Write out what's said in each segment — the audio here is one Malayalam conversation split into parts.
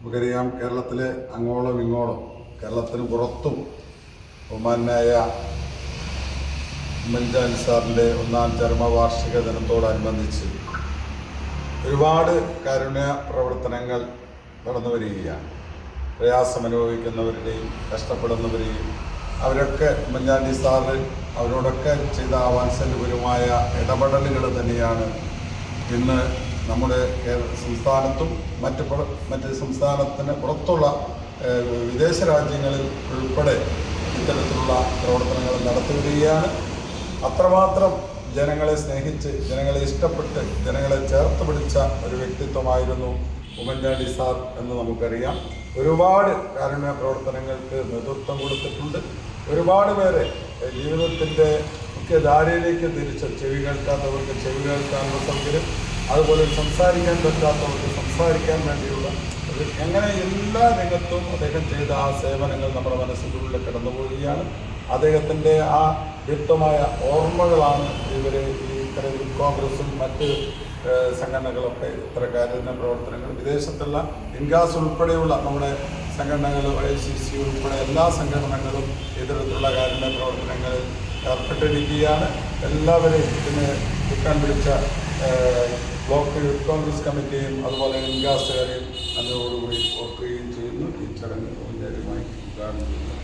നമുക്കറിയാം കേരളത്തിലെ അങ്ങോളം ഇങ്ങോളം കേരളത്തിന് പുറത്തും ബഹുമാനായ ഉമ്മൻചാണ്ടി സാറിന്റെ ഒന്നാം ചരമവാർഷിക ദിനത്തോടനുബന്ധിച്ച് ഒരുപാട് കാരുണ്യ പ്രവർത്തനങ്ങൾ നടന്നു വരികയാണ്. പ്രയാസമനുഭവിക്കുന്നവരുടെയും കഷ്ടപ്പെടുന്നവരെയും അവരൊക്കെ ഉമ്മൻചാണ്ടി സാർ അവരോടൊക്കെ ചെയ്ത വാത്സല്യപരമായ ഇടപെടലുകൾ തന്നെയാണ് ഇന്ന് നമ്മുടെ സംസ്ഥാനത്തും മറ്റ് മറ്റ് സംസ്ഥാനത്തിന് പുറത്തുള്ള വിദേശ രാജ്യങ്ങളിൽ ഉൾപ്പെടെ ഇത്തരത്തിലുള്ള പ്രവർത്തനങ്ങൾ നടത്തുകയാണ്. അത്രമാത്രം ജനങ്ങളെ സ്നേഹിച്ച് ജനങ്ങളെ ഇഷ്ടപ്പെട്ട് ജനങ്ങളെ ചേർത്ത് പിടിച്ച ഒരു വ്യക്തിത്വമായിരുന്നു ഉമ്മൻചാണ്ടി സാർ എന്ന് നമുക്കറിയാം. ഒരുപാട് കാരുണ്യ പ്രവർത്തനങ്ങൾക്ക് നേതൃത്വം കൊടുത്തിട്ടുണ്ട്. ഒരുപാട് പേരെ ജീവിതത്തിന്റെ മുഖ്യധാരയിലേക്ക് തിരിച്ച് ചെവി കേൾക്കാത്തവർക്ക് ചെവി കേൾക്കാനുള്ള സൗകര്യം അതുപോലെ സംസാരിക്കാൻ പറ്റാത്തവർക്ക് സംസാരിക്കാൻ വേണ്ടിയുള്ള അങ്ങനെ എല്ലാ രംഗത്തും അദ്ദേഹം ചെയ്ത ആ സേവനങ്ങൾ നമ്മുടെ മനസ്സിനുള്ളിൽ കടന്നു പോവുകയാണ്. അദ്ദേഹത്തിന്റെ ആ വ്യക്തമായ ഓർമ്മകളാണ് ഇവർ ഈ ഇത്തരം കോൺഗ്രസും മറ്റ് സംഘടനകളൊക്കെ ഇത്തരക്കാരുടെ പ്രവർത്തനങ്ങൾ. വിദേശത്തുള്ള ഇൻഗാസ് ഉൾപ്പെടെയുള്ള നമ്മുടെ സംഘടനകൾ ഐ സി സി ഉൾപ്പെടെ എല്ലാ സംഘടനകളും ഇത്തരത്തിലുള്ള കാരുണ്യ പ്രവർത്തനങ്ങളിൽ ഏർപ്പെട്ടിരിക്കുകയാണ്. എല്ലാവരെയും ഇതിന് കിട്ടാൻ ഏഹ്, ബ്ലോക്ക് കോൺഗ്രസ് കമ്മിറ്റിയും അതുപോലെ ഇൻഗാസുകാരെയും അതിനോടുകൂടി ഓർക്കുകയും ചെയ്യുന്നു ഈ ചടങ്ങ് ഔദ്യോഗികമായി ഉദ്ഘാടനം ചെയ്യുന്നു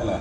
അല്ല